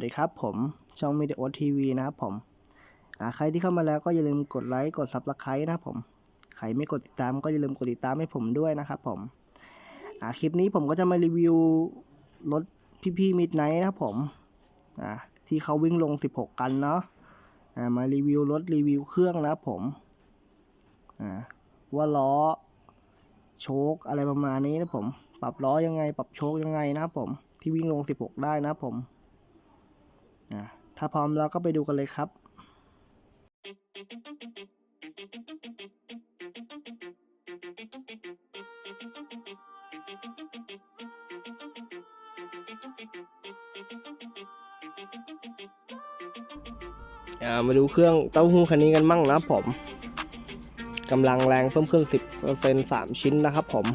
วัสดีครับผมช่องมิเดโอทีวีนะครับผมใครที่เข้ามาแล้วก็อย่าลืมกดไลค์กดซับสไครต์นะครับผมใครไม่กดติดตามก็อย่าลืมกดติดตามให้ผมด้วยนะครับผมคลิปนี้ผมก็จะมารีวิวรถพี่ๆมิดไนท์นะครับผมที่เขาวิ่งลง 16 กันเนาะมารีวิวรถรีวิวเครื่องนะครับผมว่าล้อโชคอะไรประมาณนี้นะผม ปรับล้อยังไง ปรับโชคยังไงนะครับผมที่วิ่งลง 16 ได้นะครับผม ถ้าพร้อมแล้วก็ไปดูกันเลยครับามาดูเครื่องเต้าหู้คันนี้กันมั่งนะครับผมกำลังแรงเพิ่มขึ้น10% 3 ชิ้นนะครับผม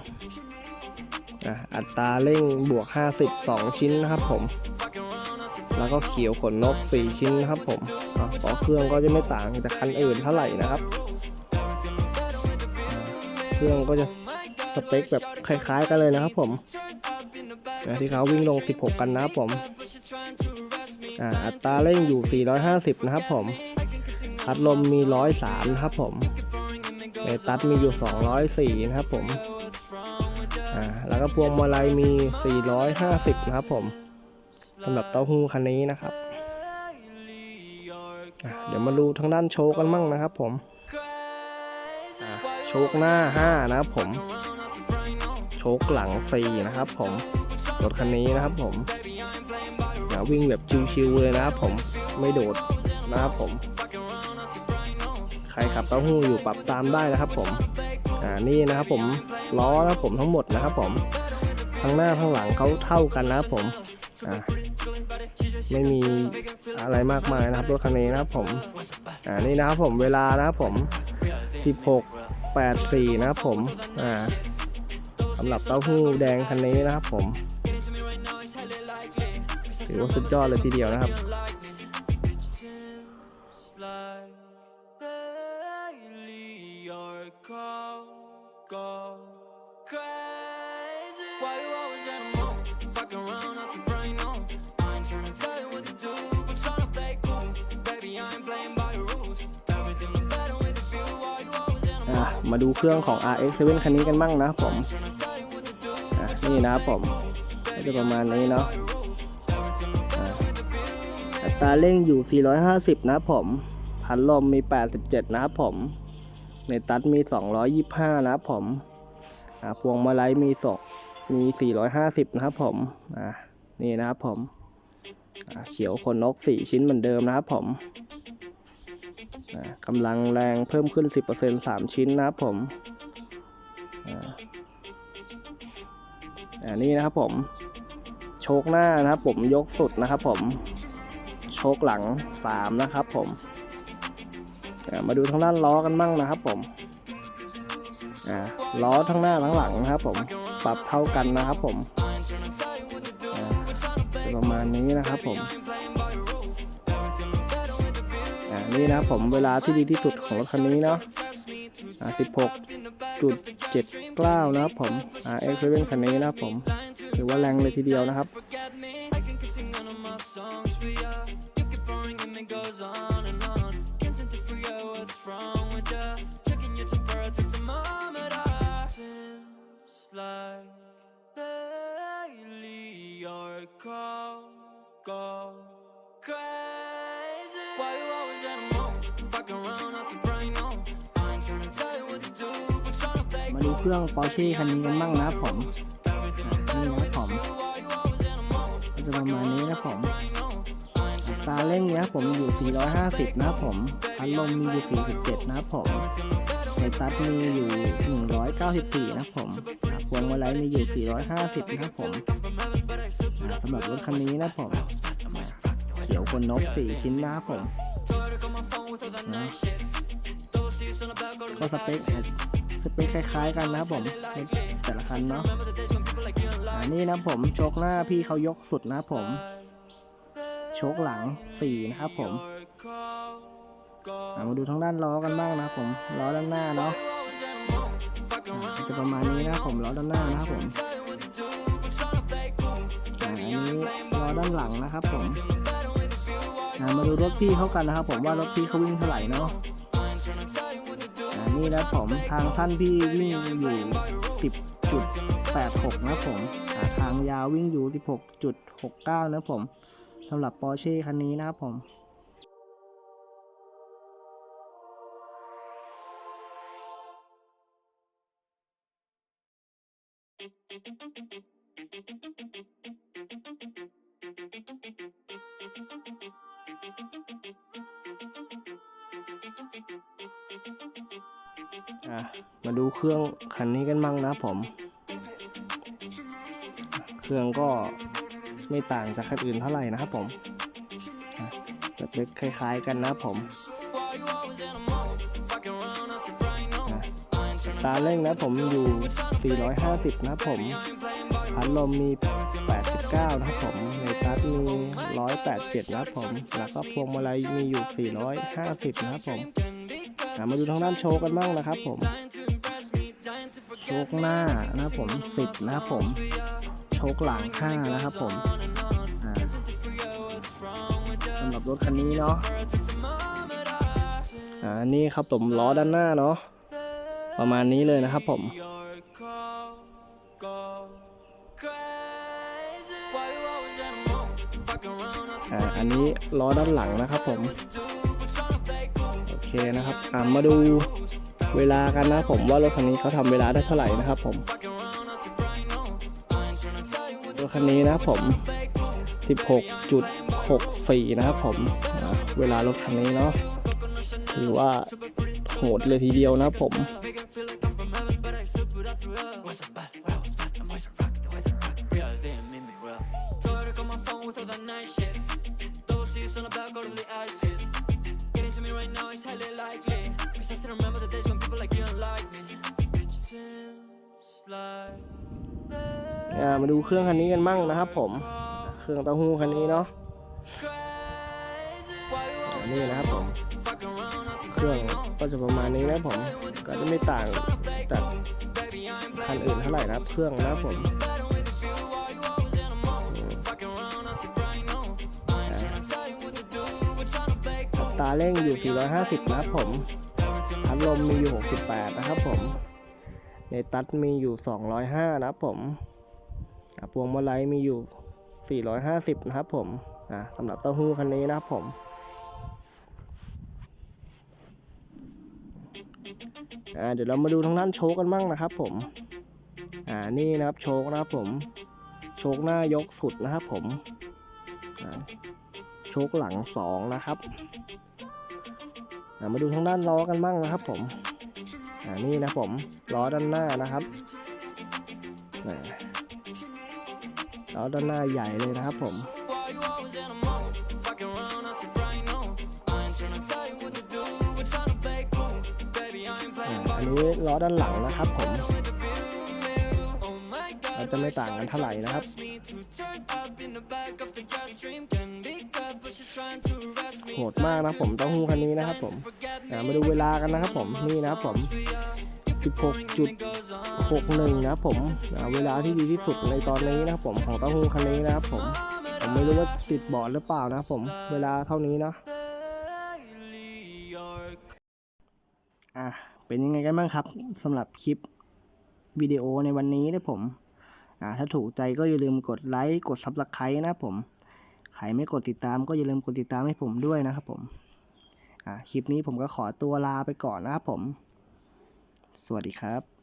อัตราเร่งบวก50 2ชิ้นนะครับผม แล้วก็เขียวขนนก 4 ชิ้นนะครับผมอะต่อเครื่องก็จะไม่ต่างจากคันอื่นเท่าไหร่นะครับ เครื่องก็จะสเปคแบบคล้ายๆกันเลยนะครับผมอะที่เขาวิ่งลง 16 กันนะครับผมอ่าอัตราเร่งอยู่ 450 นะครับผมพัดลมมี 103 นะครับผมเนตัสมีอยู่ 204 นะครับผม อ่า แล้วก็พวงมาลัยมี 450 นะครับผม สำหรับเต้าหู้คันนี้นะครับ เดี๋ยวมาดูทางด้านโชกันมั่งนะครับผม โชคหน้า 5 นะครับผม โชคหลัง 4 นะครับผม รถคันนี้นะครับผมวิ่งแบบชิวๆเลยนะครับผม ไม่โดดนะครับผม ใครขับเต้าหู้อยู่ปรับตามได้นะครับผม อ่า นี่นะครับผม ล้อนะครับผมทั้งหมดนะครับผมทั้งหน้าทั้งหลังเขาเท่ากันนะครับผม อ่า ไม่มีอะไรมากมายนะครับรถคันนี้นะครับผมอ่านี่นะครับผมเวลานะครับผม 16 84 นะครับผมอ่าสำหรับเต้าหู้แดงคันนี้นะครับผมถือว่าสุดยอดเลยทีเดียวนะครับ มาดูเครื่องของ RX7 คันนี้กันบ้างนะครับผมนี่นะครับผมก็จะประมาณนี้เนาะอัตราเร่งอยู่ 450 นะครับผมพัดลมมี 87 นะครับผม ในตัดมี 225 นะครับผมพวงมาลัยมีศกมี 450 นะครับผมนี่นะครับผมเขียวขนนก 4 ชิ้นเหมือนเดิมนะครับผม กำลังแรงเพิ่มขึ้น 10% 3 ชิ้นนะครับผมอ่าอ่านี่นะครับผมโชคหน้านะครับผมยกสุดนะครับผมโชคหลัง 3 นะครับผมมาดูทางด้านล้อกันบ้างนะครับผมล้อทั้งหน้าทั้งหลังนะครับผมปรับเท่ากันนะครับผมประมาณนี้นะครับผม นี้นะผมเวลาที่ดีที่สุดของรถคันนี้เนาะสิบหกจุดเจ็ดเก้านะครับผมเอ็กซ์เรนคันนี้นะผมถือว่าแรงเลยทีเดียวนะครับ go crazy moon? Fucking around out the brain on. I ain't tryna tell you what to do, but tryna play มาดูเครื่อง Porsche คันนี้กันบ้างนะครับผมอ่านี่นะครับผมก็จะประมาณนี้นะครับผมอัตราเร่งเนี้ยผมอยู่ 450 นะครับผมพัดลมมีอยู่ 47 นะครับผมในตัดมีอยู่ 194 นะครับผมอ่าพวงมาลัยมีอยู่ 450 นะครับผมอ่าสำหรับรถคันนี้นะครับผมอ่าเขียวคนนก 4 ชิ้นนะครับผมอ่า ก็สเปคสเปคคล้ายๆกันนะครับผมแต่ละคันเนาะอ่านี่นะผมโชคหน้าพี่เขายกสุดนะผมโชคหลัง4นะครับผมามาดูทางด้านล้อกันบ้างนะผมล้อด้านหน้าเนาะจะประมาณนี้นะผมล้อด้านหน้านะครับผมอันนี้ล้อด้านหลังนะครับผม มาดูรถพี่เขากันนะครับผมว่ารถพี่เขาวิ่งเท่าไหร่เนาะนี่นะผมทางท่านพี่วิ่งอยู่ 10.86 นะผมทางยาววิ่งอยู่ 16.69 นะผมสำหรับปอร์เช่คันนี้นะครับผมอะ มาดูเครื่องคันนี้กันบ้างนะผม เครื่องก็ไม่ต่างจากคันอื่นเท่าไหร่นะครับผมสเปคคล้ายๆกันนะผมตาเร่งนะผมอยู่ 450 นะผมพัดลมมี 89 นะครับผม รัดมี 187 นะครับผม แล้วก็พวงมาลัยมีอยู่ 450 นะครับผมมาดูทางด้านโชว์กันบ้างนะครับผม โชคหน้านะครับผม 10 นะครับผม โชคหลัง5นะครับผมสำหรับรถคันนี้เนาะอ่านี่ครับผมล้อด้านหน้าเนาะประมาณนี้เลยนะครับผม นนี้ล้อด้านหลังนะครับผม โอเคนะครับอ่ามาดูเวลากันนะผมว่ารถคันนี้เขาทำเวลาได้เท่าไหร่นะครับผมรถคันนี้นะครับผม 16.64 นะครับผมเวลารถคันนี้เนาะถือว่าโหดเลยทีเดียวนะผม Told her call my phone with all that nice shit. Double C's on the back of the ice Getting to me right now is highly likely. Cause I still remember the days when people like you don't like me. Seems like อ่ามาดูเครื่องคันนี้กันมั่งนะครับผม เครื่องเต้าหู้คันนี้เนาะนี่นะครับผม เครื่องก็จะประมาณนี้นะผม ก็จะไม่ต่างจากคันอื่นเท่าไหร่นะครับ เครื่องนะครับผม ตราเร่งอยู่ 450 นะครับผม พัดลมมีอยู่ 68 นะครับผม ในตัดมีอยู่ 205 นะครับผมพวงมาลัยมีอยู่ 450 นะครับผมสำหรับเต้าหู้คันนี้นะครับผมเดี๋ยวเรามาดูทางด้านโชคกันบ้างนะครับผม อ่า นี่นะครับโชคนะครับผม โชคหน้ายกสุดนะครับผม โชคหลังสองนะครับ มาดูทางด้านล้อกันบ้างนะครับ ผมอ่านี่นะผมล้อด้านหน้านะครับล้อด้านหน้าใหญ่เลยนะครับ ผมอันนี้ล้อด้านหลังนะครับผมมันจะไม่ต่างกันเท่าไหร่นะครับ โหดมากนะผมเต้าหู้คันนี้นะครับผมมาดูเวลากันนะครับผมนี่นะครับผม 16.61 นะครับผมอ่าเวลาที่ดีที่สุดในตอนนี้นะครับผมของเต้าหู้คันนี้นะครับผมผมไม่รู้ว่าติดบอร์ดหรือเปล่านะครับผมเวลาเท่านี้นะอะเป็นยังไงกันบ้างครับสำหรับคลิปวิดีโอในวันนี้นะผมอ่าถ้าถูกใจก็อย่าลืมกดไลค์กดซับสไครต์นะผม ใครไม่กดติดตามก็อย่าลืมกดติดตามให้ผมด้วยนะครับผมคลิปนี้ผมก็ขอตัวลาไปก่อนนะครับผม สวัสดีครับ